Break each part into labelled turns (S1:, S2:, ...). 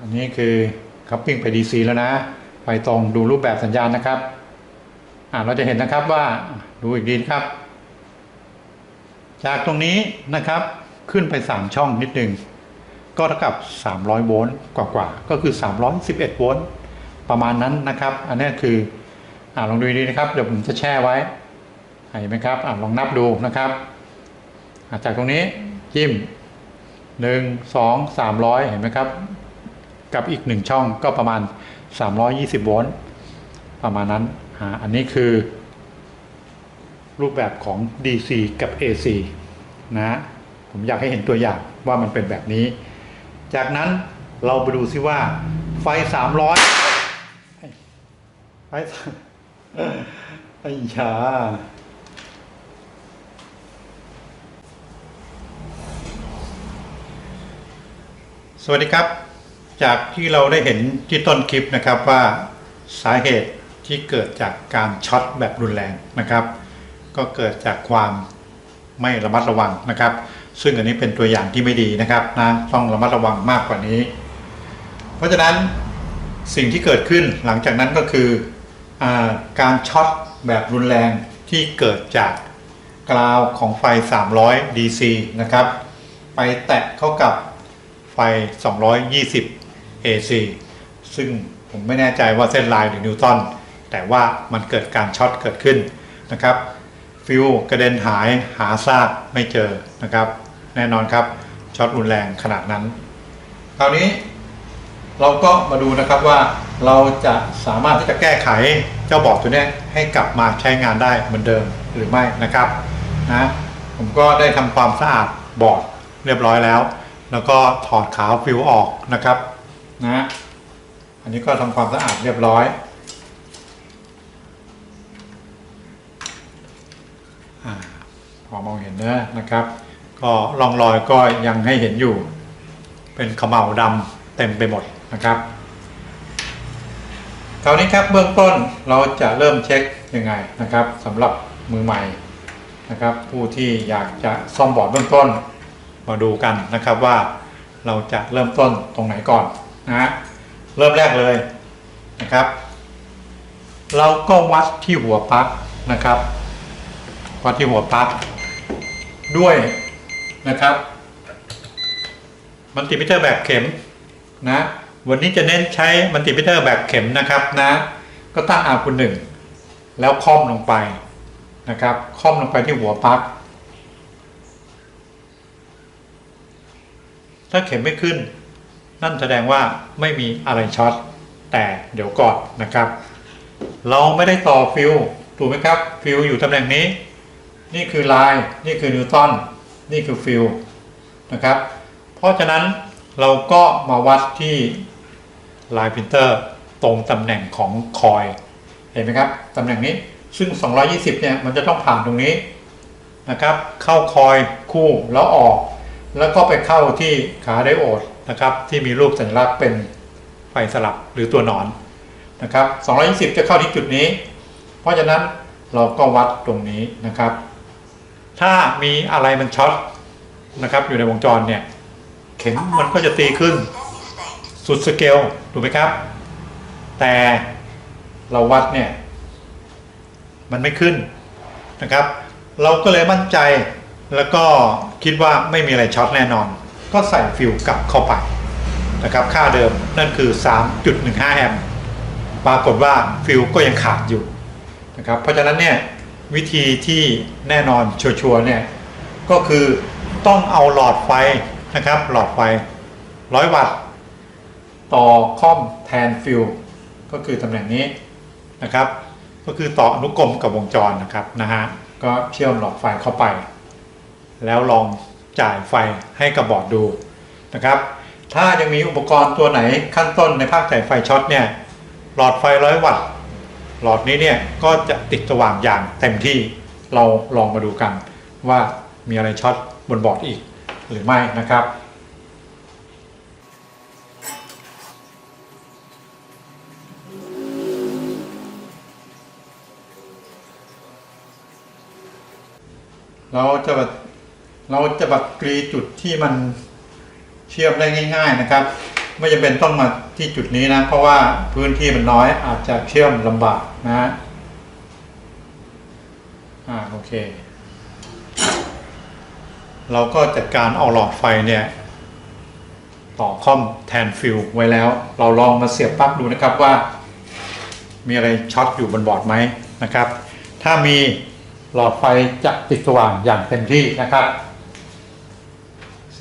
S1: อันนี้คือคัพปิ้งไป DC แล้วนะ ไปตรงดูรูปแบบสัญญาณนะครับอ่าเราจะเห็นนะครับว่าดูอีกดีนครับ จากตรงนี้นะครับขึ้นไป 3 ช่องนิดหนึ่งก็เท่ากับ 300 โวลต์กว่าๆก็คือ 311 โวลต์ประมาณนั้นนะครับ อันนี้คืออ่าลองดูดีนะครับ เดี๋ยวผมจะแช่ไว้เห็นไหมครับอ่าลองนับดูนะครับจากตรงนี้จิ้ม1 2 300เห็นไหมครับ กับอีก1ช่องก็ประมาณ 320 โวลต์ประมาณนั้นอันนี้คือ รูปแบบของ DC กับ AC นะ ผมอยากให้เห็นตัวอย่างว่ามันเป็นแบบนี้ จากนั้นเราไปดูซิว่า ไฟ 300 ไฟไอ้ยาสวัสดีครับ จากที่เราได้เห็นที่ต้นคลิปนะครับว่าสาเหตุที่เกิดจากการช็อตแบบรุนแรงนะครับ ก็เกิดจากความไม่ระมัดระวังนะครับ ซึ่งอันนี้เป็นตัวอย่างที่ไม่ดีนะครับนะต้องระมัดระวังมากกว่านี้ เพราะฉะนั้นสิ่งที่เกิดขึ้นหลังจากนั้นก็คืออการช็อตแบบรุนแรงที่เกิดจากกราวของไฟ 300 DC นะครับ ไปแตะเข้ากับไฟ 220 AC ซึ่งผมไม่แน่ใจว่าเส้นลายหรือนิวตันแต่ว่ามันเกิดการช็อตเกิดขึ้นนะครับฟิวกระเด็นหายหาซากไม่เจอนะครับ แน่นอนครับช็อตรุนแรงขนาดนั้น คราวนี้เราก็มาดูนะครับว่าเราจะสามารถที่จะแก้ไขเจ้าบอร์ดตัวนี้ให้กลับมาใช้งานได้เหมือนเดิมหรือไม่นะครับนะผมก็ได้ทำความสะอาดบอร์ดเรียบร้อยแล้ว แล้วก็ถอดขาวฟิวออกนะครับ นะอันนี้ก็ทำความสะอาดเรียบร้อยอพอมองเห็นนะนะครับ ก็ร่องรอยก็ยังให้เห็นอยู่ เป็นขมเหลาดำเต็มไปหมดนะครับคราวนี้ครับเบื้องต้นเราจะเริ่มเช็คยังไงนะครับสำหรับมือใหม่นะครับ ผู้ที่อยากจะซ่อมบอร์ดเบื้องต้นมาดูกันนะครับว่าเราจะเริ่มต้นตรงไหนก่อน นะฮะเริ่มแรกเลยนะครับ เราก็วัดที่หัวปลั๊กนะครับ วัดที่หัวปลั๊กด้วยนะครับ มัลติมิเตอร์แบบเข็มนะ วันนี้จะเน้นใช้มัลติมิเตอร์แบบเข็มนะครับนะ ก็ตั้งอาคุณหนึ่งแล้วค่อมลงไปนะครับ ค่อมลงไปที่หัวปลั๊กถ้าเข็มไม่ขึ้น นั่นแสดงว่าไม่มีอะไรช็อตแต่เดี๋ยวก่อนนะครับ เราไม่ได้ต่อฟิวถูกไหมครับ ฟิวอยู่ตำแหน่งนี้ นี่คือไลน์นี่คือนิวตันนี่คือฟิลนะครับ เพราะฉะนั้นเราก็มาวัดที่ไลน์พิมพ์เตอร์ตรงตำแหน่งของคอยเห็นไหมครับตำแหน่งนี้ซึ่ง 220 เนี่ย มันจะต้องผ่านตรงนี้นะครับ เข้าคอยคู่แล้วออก แล้วก็ไปเข้าที่ขาไดโอด นะครับ ที่มีรูปสัญลักษณ์เป็นไฟสลับหรือตัวหนอนนะครับ220 จะเข้าที่จุดนี้ เพราะฉะนั้นเราก็วัดตรงนี้นะครับ ถ้ามีอะไรมันช็อตนะครับ อยู่ในวงจรเนี่ย เข็มมันก็จะตีขึ้น สุดสเกลถูกไหมครับ แต่เราวัดเนี่ย มันไม่ขึ้นนะครับ เราก็เลยมั่นใจแล้วก็คิดว่าไม่มีอะไรช็อตแน่นอน ก็ใส่ฟิวกลับเข้าไปนะครับค่าเดิมนั่นคือ 3.15 แอมป์ปรากฏว่าฟิวก็ยังขาดอยู่นะครับเพราะฉะนั้นเนี่ยวิธีที่แน่นอนชัวร์เนี่ยก็คือต้องเอาหลอดไฟนะครับ หลอดไฟ 100 วัตต์ ต่อคอมแทนฟิลก็คือตำแหน่งนี้นะครับ ก็คือต่ออนุกรมกับวงจรนะครับนะฮะก็เชื่อมหลอดไฟเข้าไป แล้วลอง จ่ายไฟให้กับบอร์ดดูนะครับ ถ้ายังมีอุปกรณ์ตัวไหนขั้นต้นในภาคจ่ายไฟช็อตเนี่ยหลอดไฟ100วัตต์หลอดนี้เนี่ยก็จะติดสว่างอย่างเต็มที่เราลองมาดูกัน ว่ามีอะไรช็อตบนบอร์ดอีกหรือไม่นะครับเราจะ เราจะบักกรีจุดที่มันเชื่อมได้ง่าย ๆนะครับ ไม่จำเป็นต้องมาที่จุดนี้นะ เพราะว่าพื้นที่มันน้อยอาจจะเชื่อมลำบากนะฮะอ่าโอเค เราก็จัดการเอาหลอดไฟเนี่ยต่อคอมแทนฟิลไว้แล้ว เราลองมาเสียบปลั๊กดูนะครับว่า มีอะไรช็อตอยู่บนบอร์ดไหมนะครับ ถ้ามีหลอดไฟจะติดสว่างอย่างเต็มที่นะครับ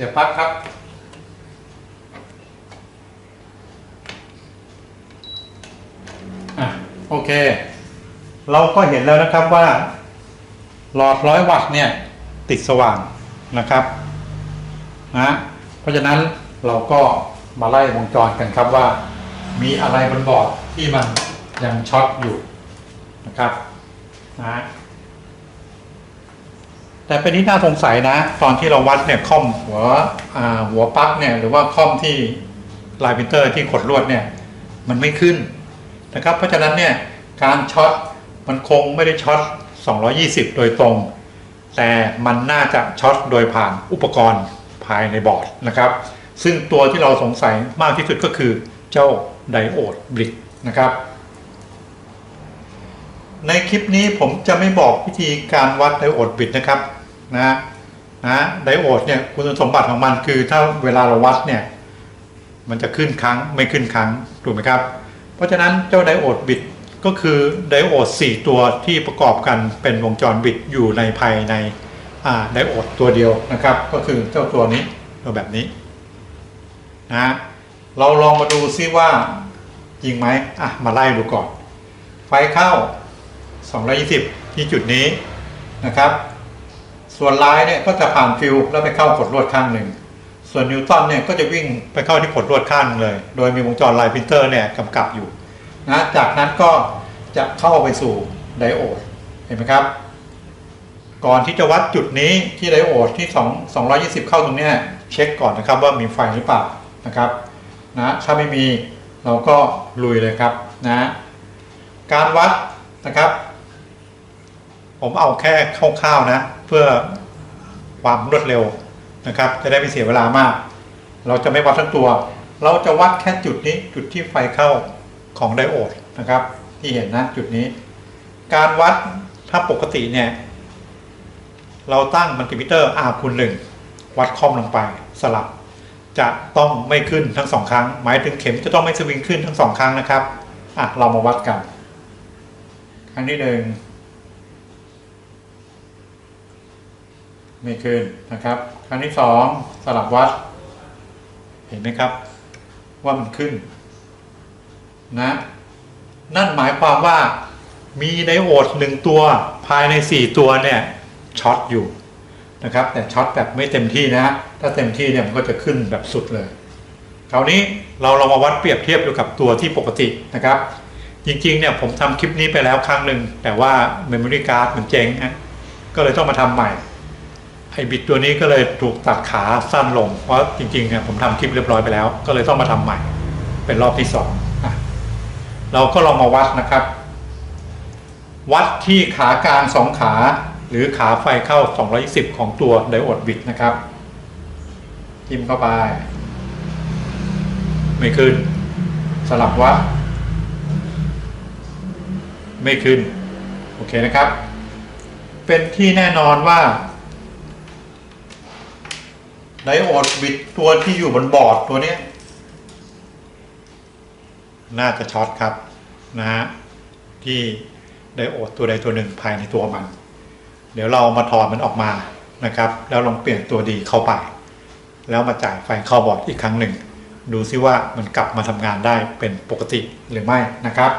S1: สียบปลั๊กครับ อะ โอเค เราก็เห็นแล้วนะครับว่า หลอดร้อยวัตต์เนี่ย ติดสว่างนะครับนะเพราะฉะนั้นเราก็มาไล่วงจรกันครับว่า มีอะไรบนบอร์ดที่มันยังช็อตอยู่นะครับนะ แต่เป็นที่น่าสงสัยนะ ตอนที่เราวัดเนี่ยคอมหัวหัวปลั๊กเนี่ยหรือว่าคอมที่ลายพิมเตอร์ที่ขดลวดเนี่ยมันไม่ขึ้นนะครับ เพราะฉะนั้นเนี่ยการช็อตมันคงไม่ได้ช็อต 220 โดยตรง แต่มันน่าจะช็อตโดยผ่านอุปกรณ์ภายในบอร์ดนะครับ ซึ่งตัวที่เราสงสัยมากที่สุดก็คือเจ้าไดโอดบริกนะครับ ในคลิปนี้ผมจะไม่บอกวิธีการวัดไดโอดบริกนะครับ นะนะไดโอดเนี่ยคุณสมบัติของมันคือถ้าเวลาเราวัดเนี่ยมันจะขึ้นครั้งไม่ขึ้นครั้งถูกไหมครับ เพราะฉะนั้นเจ้าไดโอดบิตก็คือไดโอด 4 ตัวที่ประกอบกันเป็นวงจรบิตอยู่ในภายในไดโอดตัวเดียวนะครับ ก็คือเจ้าตัวนี้ตัวแบบนี้นะเราลองมาดูซิว่าจริงไหมอะมาไล่ดูก่อน ไฟเข้า 220 ที่จุดนี้นะครับ ส่วนลายเนี่ยก็จะผ่านฟิวแล้วไปเข้าขดลวดข้างหนึ่ง ส่วนนิวตันเนี่ยก็จะวิ่งไปเข้าที่ขดลวดข้างหนึ่งเลย โดยมีวงจรไลน์พิมพ์เตอร์เนี่ยกำกับอยู่นะจากนั้นก็จะเข้าไปสู่ไดโอดเห็นไหมครับ ก่อนที่จะวัดจุดนี้ที่ไดโอดที่2 220 เข้าตรงเนี้ยเช็คก่อนนะครับว่ามีไฟหรือเปล่านะครับนะถ้าไม่มีเราก็ลุยเลยครับนะการวัดนะครับ ผมเอาแค่คร่าวๆนะ เพื่อความรวดเร็วนะครับ จะได้ไม่เสียเวลามาก เราจะไม่วัดทั้งตัว เราจะวัดแค่จุดนี้จุดที่ไฟเข้าของไดโอดนะครับ ที่เห็นนะจุดนี้ การวัดถ้าปกติเนี่ย เราตั้งมัลติมิเตอร์ R คูณหนึ่งวัดคอมลงไปสลับ จะต้องไม่ขึ้นทั้งสองครั้ง หมายถึงเข็มจะต้องไม่สวิงขึ้นทั้งสองครั้งนะครับอะเรามาวัดกัน ครั้งที่หนึ่ง ไม่ขึ้นนะครับ ครั้งที่สองสลับวัด เห็นไหมครับ ว่ามันขึ้นนะนั่นหมายความว่ามีไดโอดหนึ่งตัวภายใน 4 ตัวเนี่ยช็อตอยู่นะครับ แต่ช็อตแบบไม่เต็มที่นะ ถ้าเต็มที่เนี่ยมันก็จะขึ้นแบบสุดเลยคราวนี้เราเรามาวัดเปรียบเทียบดูกับตัวที่ปกตินะครับ จริงๆเนี่ยผมทำคลิปนี้ไปแล้วครั้งหนึ่งแต่ว่า Memory Card มันเจ๊งนะก็เลยต้องมาทำใหม่ บิตตัวนี้ก็เลยถูกตัดขาสั้นลง เพราะจริงๆเนี่ยผมทำคลิปเรียบร้อยไปแล้ว ก็เลยต้องมาทำใหม่ เป็นรอบที่สองอะเราก็ลองมาวัดนะครับ วัดที่ขากลางสองขา หรือขาไฟเข้า 220 ของตัวไดโอดบิตนะครับจิ้มเข้าไป ไม่ขึ้น สลับวัด ไม่ขึ้น โอเคนะครับ เป็นที่แน่นอนว่า ไดโอดบิตตัวที่อยู่บนบอร์ดตัวเนี้ยน่าจะช็อตครับนะฮะที่ไดโอดตัวใดตัวหนึ่งภายในตัวมัน เดี๋ยวเรามาถอดมันออกมานะครับ แล้วลองเปลี่ยนตัวดีเข้าไป แล้วมาจ่ายไฟเข้าบอร์ดอีกครั้งหนึ่ง ดูซิว่ามันกลับมาทำงานได้เป็นปกติหรือไม่นะครับ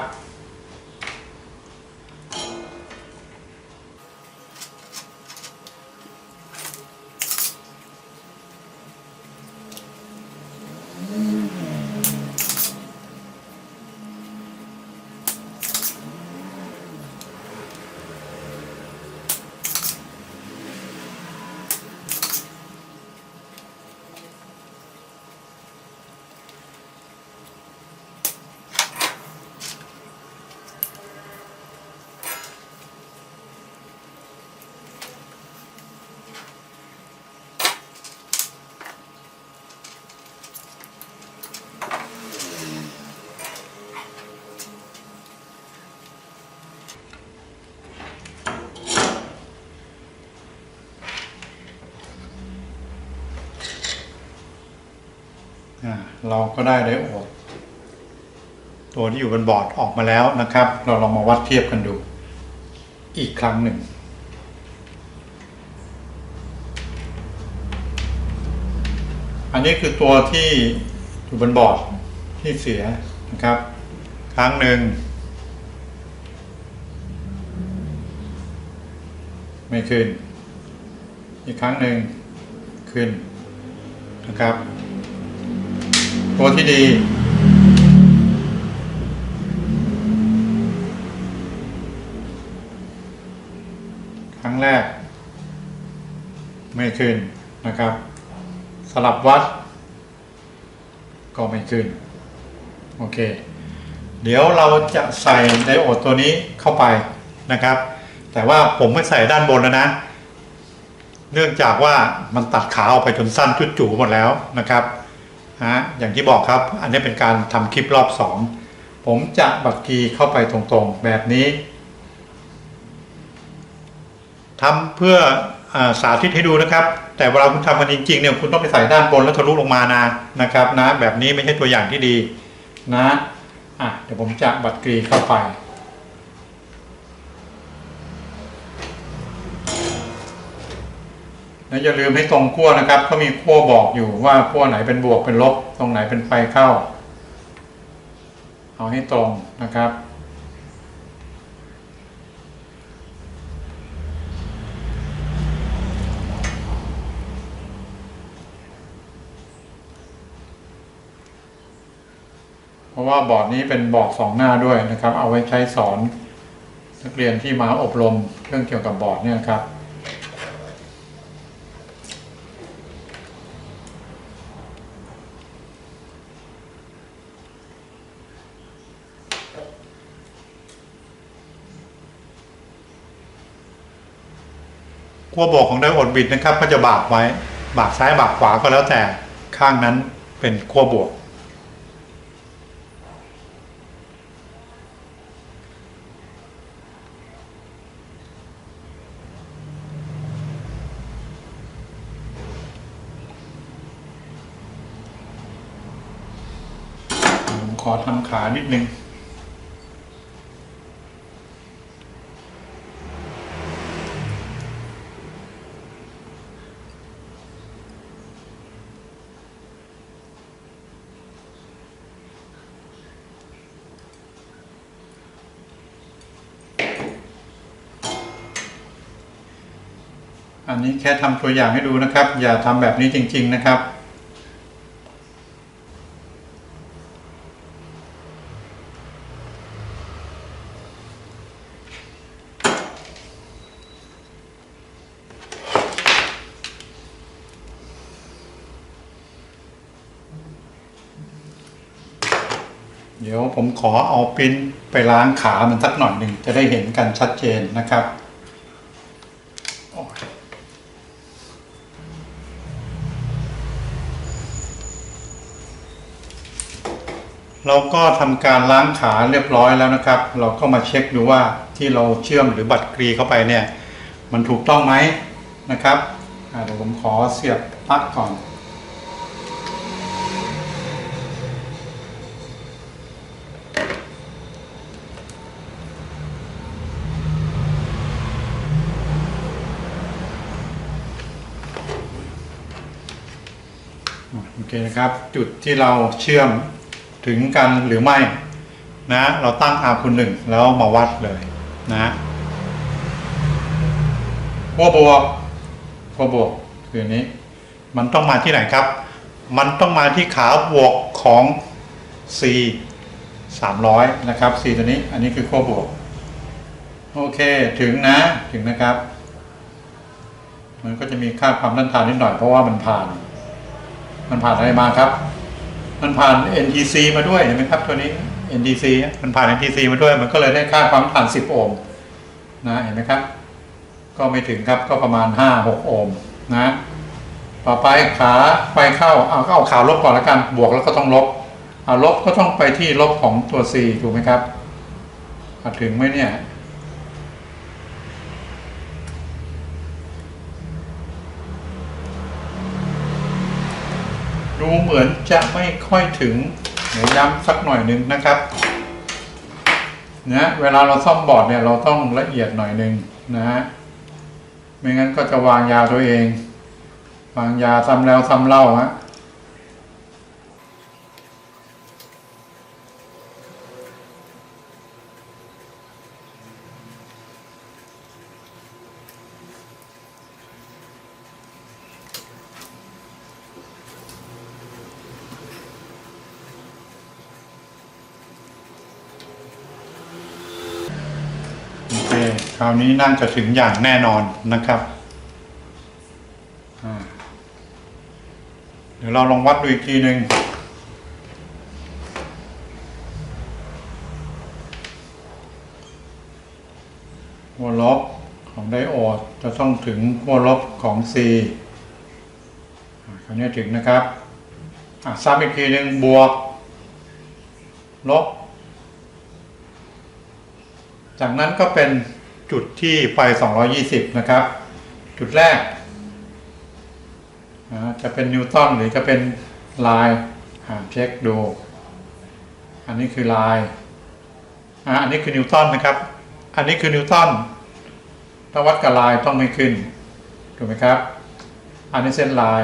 S1: เราก็ได้ไดโอด ตัวที่อยู่บนบอร์ดออกมาแล้วนะครับ เราลองมาวัดเทียบกันดู อีกครั้งหนึ่ง อันนี้คือตัวที่อยู่บนบอร์ดที่เสียนะครับ ครั้งหนึ่งไม่ขึ้น อีกครั้งหนึ่งขึ้นนะครับ ตัวที่ดี ครั้งแรก ไม่ขึ้นนะครับ สลับวัด ก็ไม่ขึ้น โอเค เดี๋ยวเราจะใส่ไดโอดตัวนี้เข้าไปนะครับ แต่ว่าผมไม่ใส่ด้านบนแล้วนะเนื่องจากว่ามันตัดขาออกไปจนสั้นจุดจูหมดแล้วนะครับ ฮะอย่างที่บอกครับ อันนี้เป็นการทำคลิปรอบสองผมจะบัตรกีเข้าไปตรงๆแบบนี้ทำเพื่ออสาธิตให้ดูนะครับ แต่เวลาคุณทำมันจริงๆเนี่ยคุณต้องไปใส่ด้านบนแล้วทะลุลงมานะนะครับนะแบบนี้ไม่ใช่ตัวอย่างที่ดีนะอะเดี๋ยวผมจะบัตรกรีเข้าไป แล้วอย่าลืมให้ตรงขั้วนะครับเขามีขั้วบอกอยู่ว่าขั้วไหนเป็นบวกเป็นลบ ตรงไหนเป็นไฟเข้า เอาให้ตรงนะครับ เพราะว่าบอร์ดนี้เป็นบอร์ดสองหน้าด้วยนะครับ เอาไว้ใช้สอนนักเรียนที่มาอบรมเรื่องเกี่ยวกับบอร์ดเนี่ยครับ ขั้วบวกของไดโอดบิดนะครับ ก็จะบากไว้ บากซ้ายบากขวาก็แล้วแต่ข้างนั้นเป็นขั้วบวกผมขอทำขานิดนึง นี้แค่ทำตัวอย่างให้ดูนะครับ อย่าทำแบบนี้จริง ๆนะครับเดี๋ยวผมขอเอาปิ้นไปล้างขามันสักหน่อยหนึ่งจะได้เห็นกันชัดเจนนะครับ เราก็ทำการล้างขาเรียบร้อยแล้วนะครับ เราก็มาเช็คดูว่าที่เราเชื่อมหรือบัตรกรีเข้าไปเนี่ย มันถูกต้องไหมนะครับเดี๋ยวผมขอเสียบปลั๊กก่อน โอเคนะครับ จุดที่เราเชื่อม ถึงกันหรือไม่นะเราตั้ง R คูณหนึ่งแล้วมาวัดเลยนะขั้วบวกขั้วบวกคืออันนี้ มันต้องมาที่ไหนครับ มันต้องมาที่ขาบวกของ C 300 นะครับ C ตัวนี้อันนี้คือขั้วบวก โอเคถึงนะถึงนะครับ มันก็จะมีค่าความต้านทานนิดหน่อยเพราะว่ามันผ่าน มันผ่านอะไรมาครับ มันผ่าน NTC มาด้วยเห็นไหมครับตัวนี้ NTC มันผ่าน NTC มาด้วย มันก็เลยได้ค่าความผ่าน 10 โอห์มนะเห็นไหมครับ ก็ไม่ถึงครับก็ประมาณ 5-6 โอห์มนะต่อไปขาไฟเข้าเอาก็เอาขาลบก่อนล้วกัน บวกแล้วก็ต้องลบเอาลบก็ต้องไปที่ลบของตัว C ถูกไหมครับถึงไหมเนี่ย ดูเหมือนจะไม่ค่อยถึงเดี๋ยวย้ำสักหน่อยหนึ่งนะครับนะเวลาเราซ่อมบอร์ดเนี่ยเราต้องละเอียดหน่อยหนึ่งนะฮะไม่งั้นก็จะวางยาตัวเอง วางยาซ้ำแล้วซ้ำเล่าฮะ ราวนี้น่าจะถึงอย่างแน่นอนนะครับเดี๋ยวเราลองวัดดูอีกทีหนึ่งขั้วลบของไดโอดจะต้องถึงขั้วลบของ C อ่าคราวนี้ถึงนะครับอะซ้ำอีกทีหนึ่งบวก ลบ จากนั้นก็เป็น จุดที่ไฟ 220 นะครับ จุดแรก จะเป็นนิวตันหรือจะเป็นลายอ่าเช็คดู อันนี้คือลายอ่าอันนี้คือนิวตันนะครับ อันนี้คือนิวตันถ้าวัดกับลายต้องไม่ขึ้น ถูกไหมครับ อันนี้เส้นลาย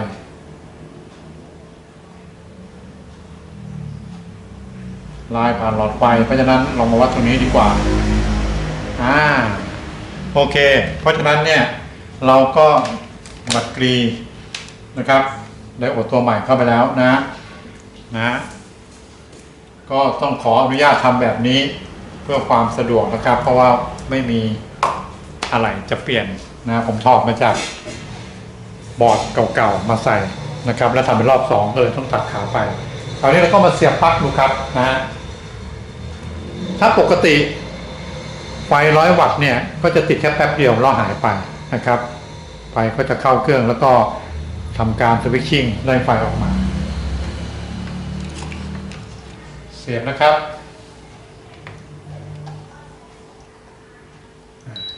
S1: ลายผ่านหลอดไฟเพราะฉะนั้นเรามาวัดตรงนี้ดีกว่า อ่า โอเค เพราะฉะนั้นเนี่ยเราก็บัตรกรีนะครับ ได้อดตัวใหม่เข้าไปแล้วนะนะก็ต้องขออนุญาตทำแบบนี้เพื่อความสะดวกนะครับ เพราะว่าไม่มีอะไรจะเปลี่ยนนะผมถอดมาจากบอร์ดเก่าๆมาใส่นะครับ แล้วทำเป็นรอบสองเลยต้องตัดขาไปคราวนี้เราก็มาเสียบปลั๊กดูครับนะถ้าปกติ ไฟร้อยวัตต์เนี่ยก็จะติดแค่แป๊บเดียวแล้วหายไปนะครับ ไฟก็จะเข้าเครื่องแล้วก็ทำการสวิตชิ่งได้ไฟออกมา เสียบนะครับ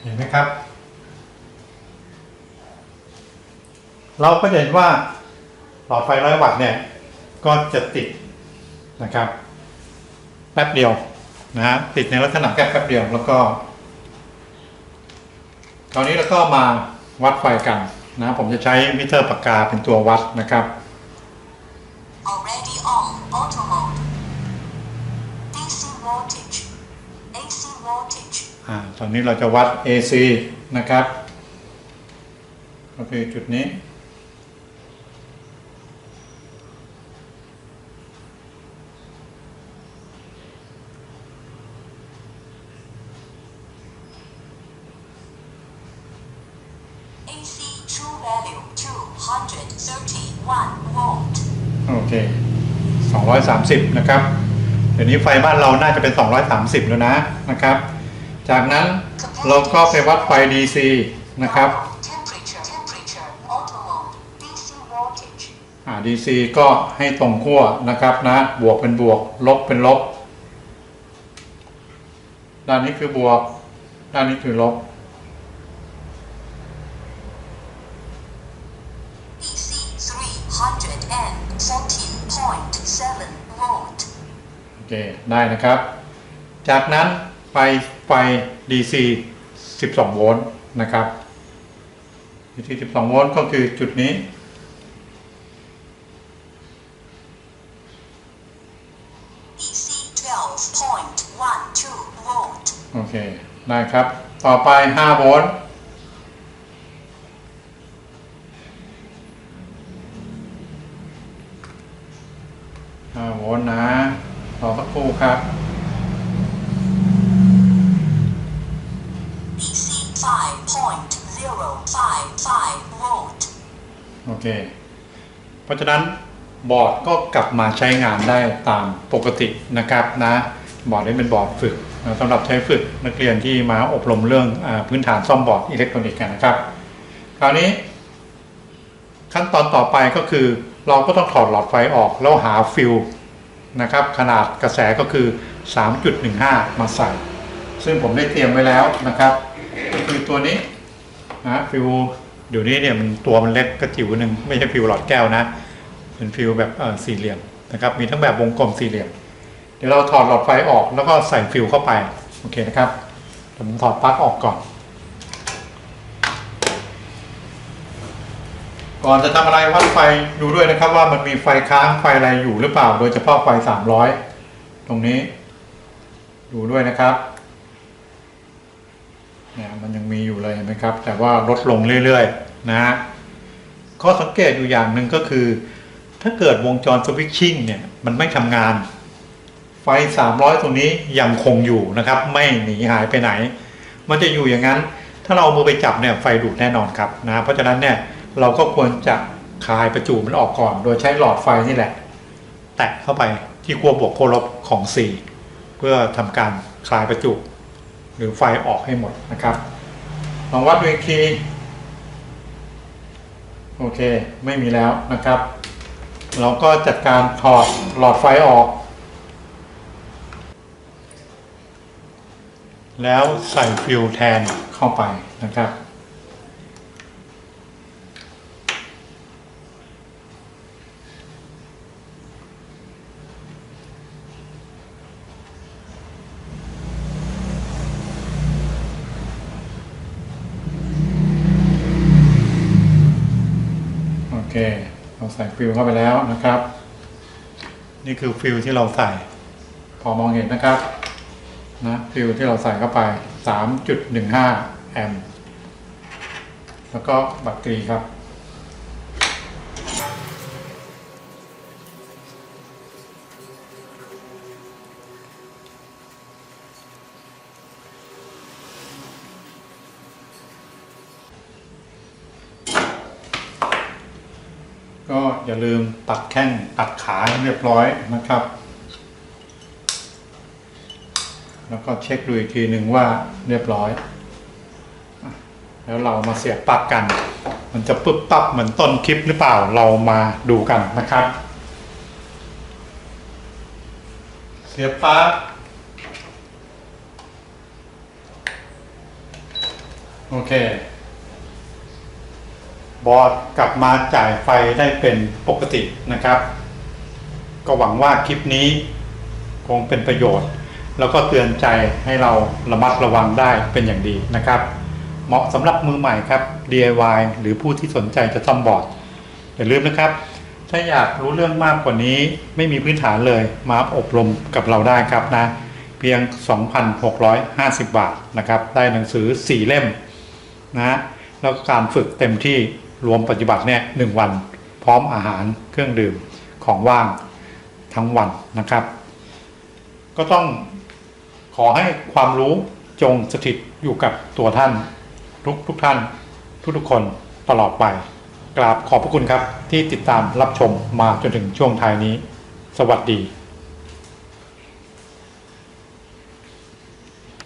S1: เห็นไหมครับ เราก็เห็นว่าหลอดไฟร้อยวัตต์เนี่ยก็จะติดนะครับ แป๊บเดียว นะฮะติดในลักษณะแค่แป๊บเดียวแล้วก็ คราวนี้เราก็มาวัดไฟกันนะผมจะใช้มิเตอร์ปากกาเป็นตัววัดนะครับ
S2: Already on auto mode. DC voltage. AC voltage.
S1: อ่าตอนนี้เราจะวัด AC นะครับก็คือจุดนี้
S2: 231 volt.
S1: โอเค 230 นะครับ เดี๋ยวนี้ไฟบ้านเราน่าจะเป็น 230 แล้วนะนะครับ จากนั้นเราก็ไปวัดไฟ DC นะครับ
S2: Temperature. Temperature. Auto mode. DC voltage.
S1: อ่า DC ก็ให้ตรงขั้วนะครับนะ บวกเป็นบวก ลบเป็นลบ ด้านนี้คือบวก ด้านนี้คือลบ เคได้นะครับ จากนั้นไปไฟ DC 12 โวลต์นะครับ DC 12 โวลต์ก็คือจุดนี้
S2: DC 12.12 volt.
S1: โอเค ได้ครับ ต่อไป 5 โวลต์ะฉะนั้นบอร์ดก็กลับมาใช้งานได้ตามปกตินะครับนะบอร์ดนี้เป็นบอร์ดฝึกนะสำหรับใช้ฝึกนักเรียนที่มาอบรมเรื่องอพื้นฐานซ่อมบอร์ดอิเล็กทรอนิกส์กันนะครับ คราวนี้ ขั้นตอนต่อไปก็คือ เราก็ต้องถอดหลอดไฟออกแล้วหาฟิลนะครับขนาดกระแสก็คือ 3.15 มาใส่ ซึ่งผมได้เตรียมไว้แล้วนะครับก็คือตัวนี้นะฟิวเดี๋ยวนี้เนี่ยมันตัวมันเล็กกระจิ๋วหนึ่งไม่ใช่ฟิวหลอดแก้วนะ เป็นฟิวแบบสี่เหลี่ยมนะครับ มีทั้งแบบวงกลมสี่เหลี่ยม เดี๋ยวเราถอดหลอดไฟออกแล้วก็ใส่ฟิวเข้าไป โอเคนะครับเดี๋ยวผมถอดปลั๊กออกก่อน ก่อนจะทำอะไรวัดไฟดูด้วยนะครับว่ามันมีไฟค้างไฟอะไรอยู่หรือเปล่า โดยเฉพาะไฟ300ตรงนี้ ดูด้วยนะครับเนี่ยมันยังมีอยู่เลยเห็นไหมครับ แต่ว่าลดลงเรื่อยๆ นะฮะข้อสังเกตอยู่อย่างหนึ่งก็คือ ถ้าเกิดวงจรสวิตชิ่งเนี่ยมันไม่ทำงาน ไฟ 300ตรงนี้ยังคงอยู่นะครับ ไม่หนีหายไปไหน มันจะอยู่อย่างนั้น ถ้าเราเอามือไปจับเนี่ยไฟดูดแน่นอนครับนะเพราะฉะนั้นเนี่ยเราก็ควรจะคลายประจุมันออกก่อน โดยใช้หลอดไฟนี่แหละ แตะเข้าไปที่ขั้วบวกขั้วลบของ C เพื่อทำการคลายประจุ หรือไฟออกให้หมดนะครับลองวัดดูอีกทีโอเค ไม่มีแล้วนะครับ เราก็จัดการถอดหลอดไฟออก แล้วใส่ฟิวแทนเข้าไปนะครับ โอเค เรา ใส่ฟิวเข้าไปแล้วนะครับ นี่คือฟิวที่เราใส่ พอมองเห็นนะครับนะฟิวที่เราใส่เข้าไป 3.15 แอมป์แล้วก็แบตเตอรี่ครับ ก็อย่าลืมตัดแข้งตัดขาให้เรียบร้อยนะครับ แล้วก็เช็คดูอีกทีหนึ่งว่าเรียบร้อย แล้วเรามาเสียบปลั๊กกัน มันจะปึ๊บปั๊บเหมือนต้นคลิปหรือเปล่าเรามาดูกันนะครับ เสียบปลั๊กโอเค อร์ดกลับมาจ่ายไฟได้เป็นปกตินะครับ ก็หวังว่าคลิปนี้คงเป็นประโยชน์ แล้วก็เตือนใจให้เราระมัดระวังได้เป็นอย่างดีนะครับ เหมาะสำหรับมือใหม่ครับ DIY หรือผู้ที่สนใจจะซ่อมบอร์ดอย่าลืมนะครับ ถ้าอยากรู้เรื่องมากกว่านี้ไม่มีพื้นฐานเลยมาอบรมกับเราได้ครับนะ เพียง 2,650 บาทนะครับ ได้หนังสือ 4 เล่มนะฮะแล้วการฝึกเต็มที่ รวมปฏิบัติเนี่ยหนึ่งวัน พร้อมอาหารเครื่องดื่มของว่างทั้งวันนะครับ ก็ต้องขอให้ความรู้จงสถิตอยู่กับตัวท่าน ทุกทุกท่าน ทุกทุกคนตลอดไป กราบขอบพระคุณครับที่ติดตามรับชมมาจนถึงช่วงท้ายนี้ สวัสดี